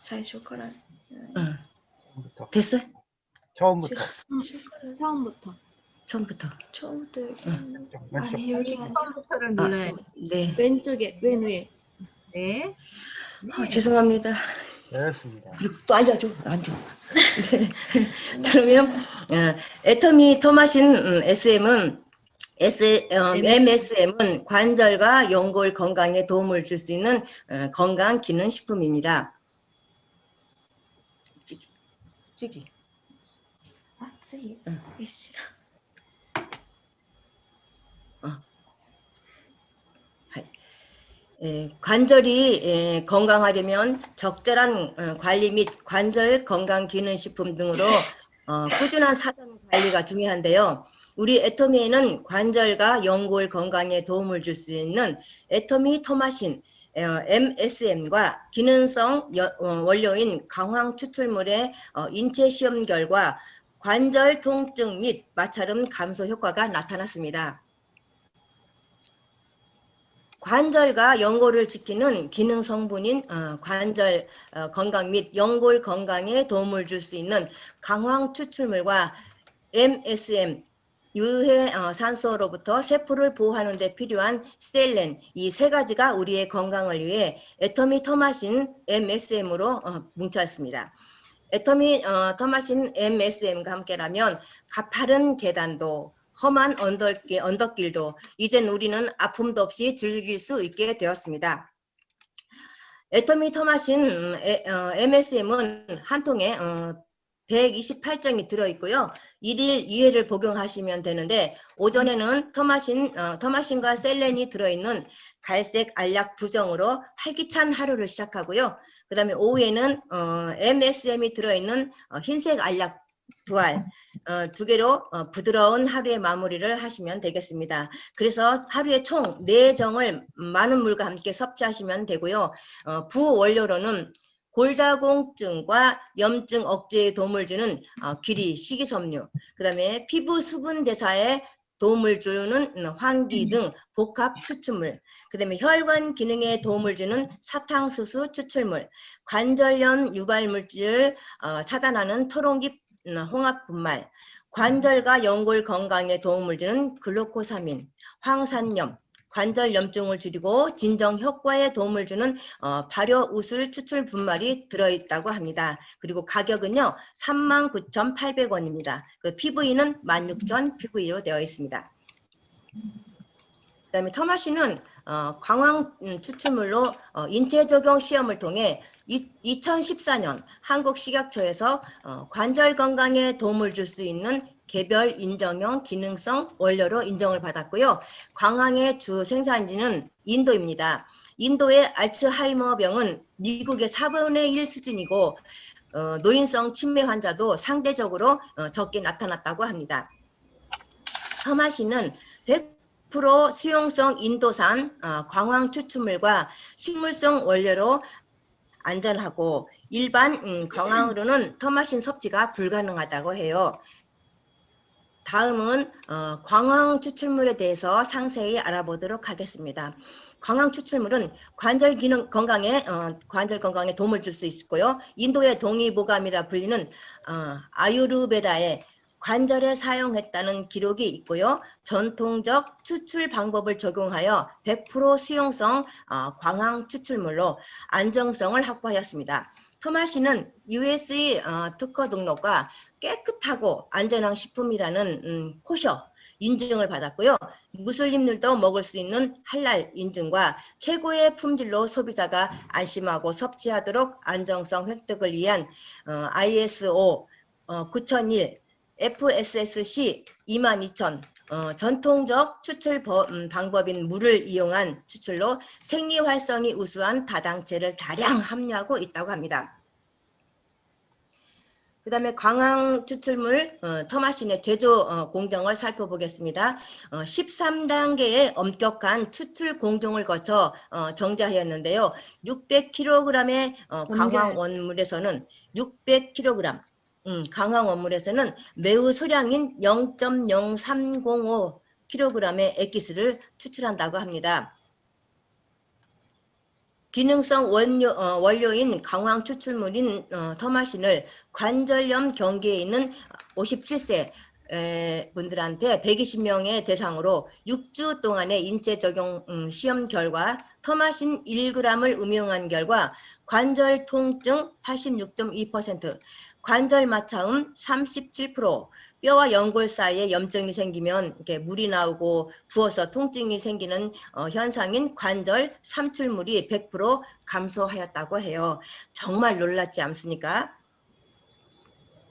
最初から 응. 처음부터. 됐어? 처음부터. 最初から 처음부터. 처음부터. 처음부터 왼쪽, 왼쪽. 아니 여기 아니 처음부터를 아, 눌러요. 저- 네. 왼쪽에 왼 위에. 네. 아, 죄송합니다. 됐습니다. 그리고 또 알려줘. 앉아. 네. 그러면 어, 애터미 토마신 음, SM은 S, 어, MSM은 관절과 연골 건강에 도움을 줄 수 있는 어, 건강 기능 식품입니다. 찌개. 아, 찌개? 응. 이 싫어. 예, 관절이 예, 건강하려면 적절한 어, 관리 및 관절 건강 기능 식품 등으로 어, 꾸준한 사전 관리가 중요한데요. 우리 애터미에는 관절과 연골 건강에 도움을 줄 수 있는 애터미 토마신 MSM과 기능성 여- 어, 원료인 강황 추출물의 어, 인체 시험 결과 관절 통증 및 마찰음 감소 효과가 나타났습니다. 관절과 연골을 지키는 기능 성분인 어, 관절 어, 건강 및 연골 건강에 도움을 줄 수 있는 강황 추출물과 MSM 유해 어, 산소로부터 세포를 보호하는 데 필요한 셀렌 이 세 가지가 우리의 건강을 위해 애터미 터마신 MSM으로 어, 뭉쳤습니다. 애터미 어, 터마신 MSM과 함께라면 가파른 계단도 험한 언덕길, 언덕길도 이젠 우리는 아픔도 없이 즐길 수 있게 되었습니다. 애터미 터마신 음, MSM은 한 통에 어, 128장이 들어있고요. 1일 2회를 복용하시면 되는데 오전에는 터마신, 어, 터마신과 셀렌이 들어있는 갈색 알약 두 정으로 활기찬 하루를 시작하고요. 그 다음에 오후에는 어, MSM이 들어있는 어, 흰색 알약 두 알, 어, 두 개로 어, 부드러운 하루의 마무리를 하시면 되겠습니다. 그래서 하루에 총 네정을 많은 물과 함께 섭취하시면 되고요. 어, 부원료로는 골다공증과 염증 억제에 도움을 주는 어, 귀리, 식이섬유, 그 다음에 피부 수분 대사에 도움을 주는 음, 환기 등 복합 추출물, 그 다음에 혈관 기능에 도움을 주는 사탕수수 추출물, 관절염 유발 물질을 어, 차단하는 토롱기 음, 홍합 분말, 관절과 연골 건강에 도움을 주는 글루코사민, 황산염, 관절 염증을 줄이고 진정 효과에 도움을 주는 어, 발효 우슬 추출 분말이 들어있다고 합니다. 그리고 가격은요 39,800원입니다. 그 PV는 16,000 PV로 되어 있습니다. 그 다음에 터마시는 어, 광황 음, 추출물로 어, 인체 적용 시험을 통해 이, 2014년 한국 식약처에서 어, 관절 건강에 도움을 줄 수 있는 개별 인정형 기능성 원료로 인정을 받았고요. 광황의 주 생산지는 인도입니다. 인도의 알츠하이머 병은 미국의 4분의 1 수준이고 어, 노인성 치매 환자도 상대적으로 어, 적게 나타났다고 합니다. 터마시는 100% 수용성 인도산 어, 광황 추출물과 식물성 원료로 안전하고 일반 음, 광황으로는 터마신 섭취가 불가능하다고 해요. 다음은 어, 광황 추출물에 대해서 상세히 알아보도록 하겠습니다. 광황 추출물은 관절 기능 건강에 어, 관절 건강에 도움을 줄 수 있고요. 인도의 동의보감이라 불리는 어, 아유르베다에 관절에 사용했다는 기록이 있고요. 전통적 추출 방법을 적용하여 100% 수용성 어, 광황 추출물로 안정성을 확보하였습니다. 토마시는 USA 어, 특허 등록과 깨끗하고 안전한 식품이라는 음, 코셔 인증을 받았고요. 무슬림들도 먹을 수 있는 할랄 인증과 최고의 품질로 소비자가 안심하고 섭취하도록 안정성 획득을 위한 어, ISO 어, 9001 FSSC 22000 어, 전통적 추출 버- 음, 방법인 물을 이용한 추출로 생리 활성이 우수한 다당체를 다량 함유하고 있다고 합니다. 그 다음에 광황 추출물 어, 터마신의 제조 어, 공정을 살펴보겠습니다. 어, 13단계의 엄격한 추출 공정을 거쳐 어, 정제하였는데요. 600kg의 어, 정제하였지. 원물에서는 600kg, 음, 강황 원물에서는 매우 소량인 0.0305 kg의 액기스를 추출한다고 합니다. 기능성 원료, 어, 원료인 강황 추출물인 어, 터마신을 관절염 경계에 있는 57세 에, 분들한테 120명의 대상으로 6주 동안의 인체 적용 음, 시험 결과 터마신 1g을 음용한 결과 관절 통증 86.2%, 관절 마차음 37%, 뼈와 연골 사이에 염증이 생기면 이렇게 물이 나오고 부어서 통증이 생기는 어, 현상인 관절 삼출물이 100% 감소하였다고 해요. 정말 놀랍지 않습니까?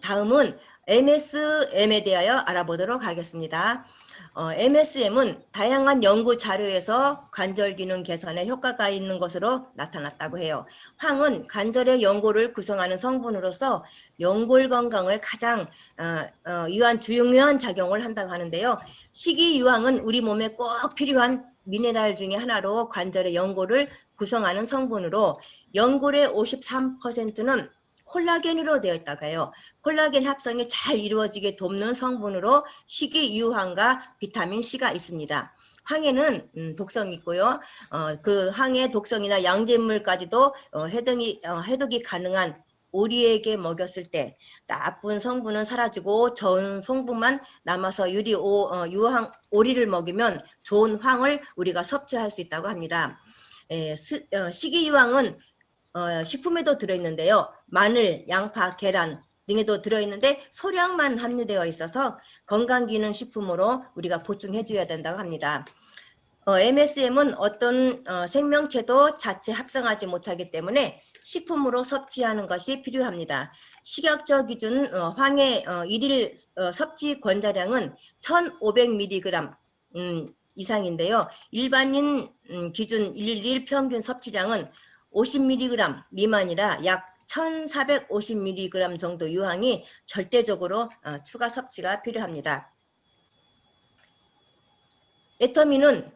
다음은 MSM에 대하여 알아보도록 하겠습니다. 어, MSM은 다양한 연구 자료에서 관절 기능 개선에 효과가 있는 것으로 나타났다고 해요. 황은 관절의 연골을 구성하는 성분으로서 연골 건강을 가장 어, 어, 유한 중요한 작용을 한다고 하는데요. 식이유황은 우리 몸에 꼭 필요한 미네랄 중에 하나로 관절의 연골을 구성하는 성분으로 연골의 53%는 콜라겐으로 되어 있다고 해요. 콜라겐 합성이 잘 이루어지게 돕는 성분으로 식이유황과 비타민 C가 있습니다. 황에는 음, 독성이 있고요. 어, 그 황의 독성이나 양잿물까지도 어, 해독이, 어, 해독이 가능한 오리에게 먹였을 때 나쁜 성분은 사라지고 좋은 성분만 남아서 유리 오, 어, 유황 오리를 먹이면 좋은 황을 우리가 섭취할 수 있다고 합니다. 에, 스, 어, 식이유황은 어, 식품에도 들어있는데요. 마늘, 양파, 계란 등에도 들어있는데 소량만 함유되어 있어서 건강기능식품으로 우리가 보충해줘야 된다고 합니다. 어, MSM은 어떤 어, 생명체도 자체 합성하지 못하기 때문에 식품으로 섭취하는 것이 필요합니다. 식약처 기준 어, 황의 어, 일일 어, 섭취 권장량은 1,500mg 음, 이상인데요. 일반인 음, 기준 일일 평균 섭취량은 50mg 미만이라 약 1450mg 정도 유황이 절대적으로 어, 추가 섭취가 필요합니다. 에터민은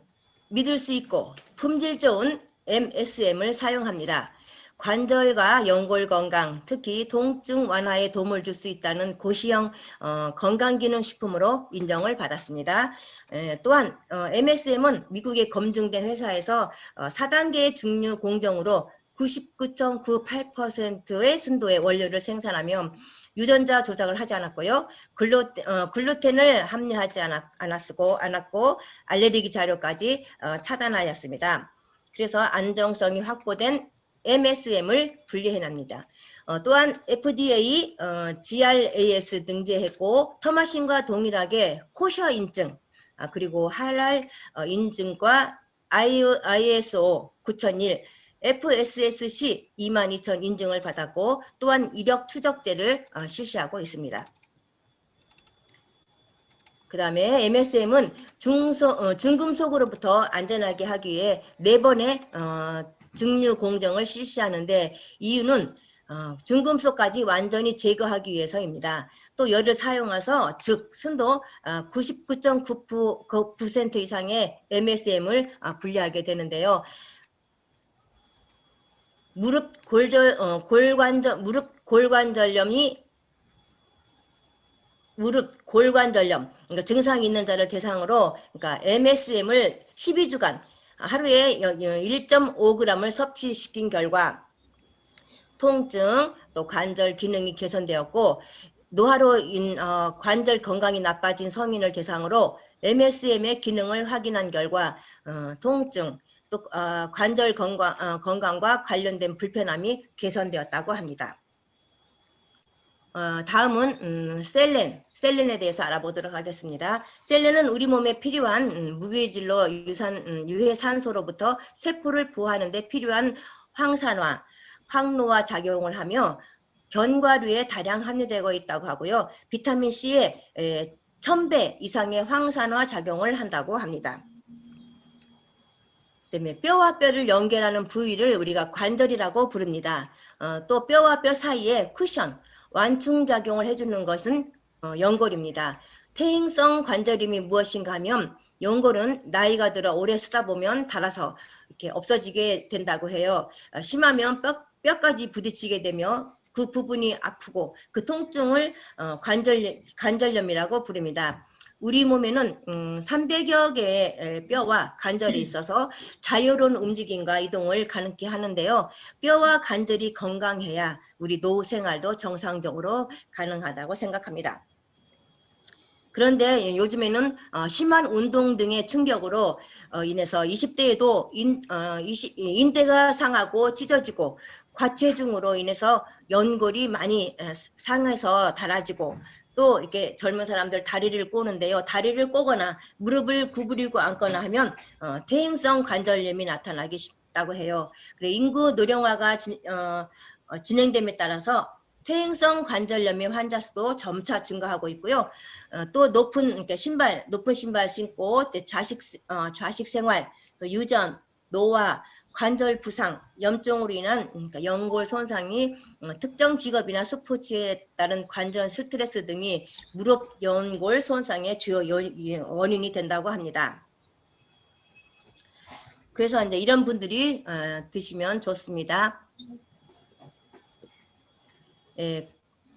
믿을 수 있고 품질 좋은 MSM을 사용합니다. 관절과 연골 건강, 특히 통증 완화에 도움을 줄 수 있다는 고시형 어, 건강기능식품으로 인정을 받았습니다. 에, 또한 어, MSM은 미국의 검증된 회사에서 어, 4단계의 중류 공정으로 99.98%의 순도의 원료를 생산하며 유전자 조작을 하지 않았고요. 글루, 어, 글루텐을 함유하지 않았, 않았고, 않았고 알레르기 자료까지 어, 차단하였습니다. 그래서 안정성이 확보된 MSM을 분리해냅니다. 어, 또한 FDA, 어, GRAS 등재했고 터마신과 동일하게 코셔 인증, 아, 그리고 할랄 어, 인증과 ISO 9001, FSSC 22,000 인증을 받았고 또한 이력 추적제를 어, 실시하고 있습니다. 그 다음에 MSM은 중소, 어, 중금속으로부터 안전하게 하기 위해 네 번의 어, 증류 공정을 실시하는데 이유는 어, 중금속까지 완전히 제거하기 위해서입니다. 또 열을 사용해서 즉 순도 99.9% 이상의 MSM을 아, 분리하게 되는데요. 무릎 골절 어, 골관절 무릎 골관절염이 무릎 골관절염 그러니까 증상이 있는 자를 대상으로 그러니까 MSM을 12주간 하루에 1.5g을 섭취시킨 결과 통증 또 관절 기능이 개선되었고 노화로 인 어, 관절 건강이 나빠진 성인을 대상으로 MSM의 기능을 확인한 결과 어, 통증 또 어, 관절 건강, 어, 건강과 관련된 불편함이 개선되었다고 합니다. 어, 다음은 음, 셀렌, 셀렌에 대해서 알아보도록 하겠습니다. 셀렌은 우리 몸에 필요한 음, 무기질로 유산, 음, 유해산소로부터 세포를 보호하는 데 필요한 황산화, 황노화 작용을 하며 견과류에 다량 함유되고 있다고 하고요. 비타민 C에 에, 1000배 이상의 황산화 작용을 한다고 합니다. 때문에 뼈와 뼈를 연결하는 부위를 우리가 관절이라고 부릅니다. 어, 또 뼈와 뼈 사이에 쿠션, 완충 작용을 해주는 것은 어, 연골입니다. 퇴행성 관절염이 무엇인가 하면 연골은 나이가 들어 오래 쓰다 보면 닳아서 이렇게 없어지게 된다고 해요. 어, 심하면 뼈, 뼈까지 부딪히게 되며 그 부분이 아프고 그 통증을 어, 관절 관절염이라고 부릅니다. 우리 몸에는 음, 300여 개의 에, 뼈와 관절이 있어서 자유로운 움직임과 이동을 가능케 하는데요. 뼈와 관절이 건강해야 우리 노후 생활도 정상적으로 가능하다고 생각합니다. 그런데 요즘에는 어, 심한 운동 등의 충격으로 어, 인해서 20대에도 인, 어, 인대가 상하고 찢어지고 과체중으로 인해서 연골이 많이 에, 상해서 달아지고 또 이렇게 젊은 사람들 다리를 꼬는데요. 다리를 꼬거나 무릎을 구부리고 앉거나 하면 어, 퇴행성 관절염이 나타나기 쉽다고 해요. 그래 인구 노령화가 진, 어, 어, 진행됨에 따라서 퇴행성 관절염의 환자 수도 점차 증가하고 있고요. 어, 또 높은 그러니까 신발 높은 신발 신고 또 자식 어, 좌식 생활 또 유전 노화 관절 부상 염증으로 인한 그러니까 연골 손상이 어, 특정 직업이나 스포츠에 따른 관절 스트레스 등이 무릎 연골 손상의 주요 원인이 된다고 합니다. 그래서 이제 이런 분들이 어, 드시면 좋습니다. 예,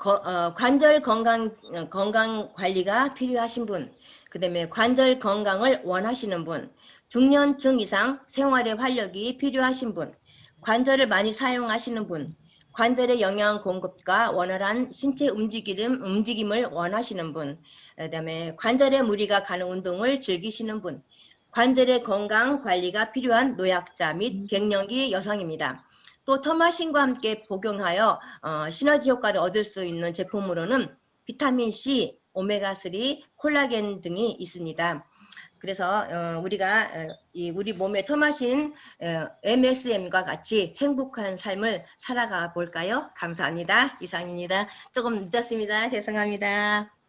거- 어, 관절 건강 어, 건강 관리가 필요하신 분, 그다음에 관절 건강을 원하시는 분, 중년층 이상 생활의 활력이 필요하신 분, 관절을 많이 사용하시는 분, 관절의 영양 공급과 원활한 신체 움직임 움직임을 원하시는 분, 그다음에 관절에 무리가 가는 운동을 즐기시는 분, 관절의 건강 관리가 필요한 노약자 및 갱년기 여성입니다. 또 터마신과 함께 복용하여 어, 시너지 효과를 얻을 수 있는 제품으로는 비타민 C, 오메가 3, 콜라겐 등이 있습니다. 그래서 어, 우리가 어, 이 우리 몸에 터마신 어, MSM과 같이 행복한 삶을 살아가 볼까요? 감사합니다. 이상입니다. 조금 늦었습니다. 죄송합니다.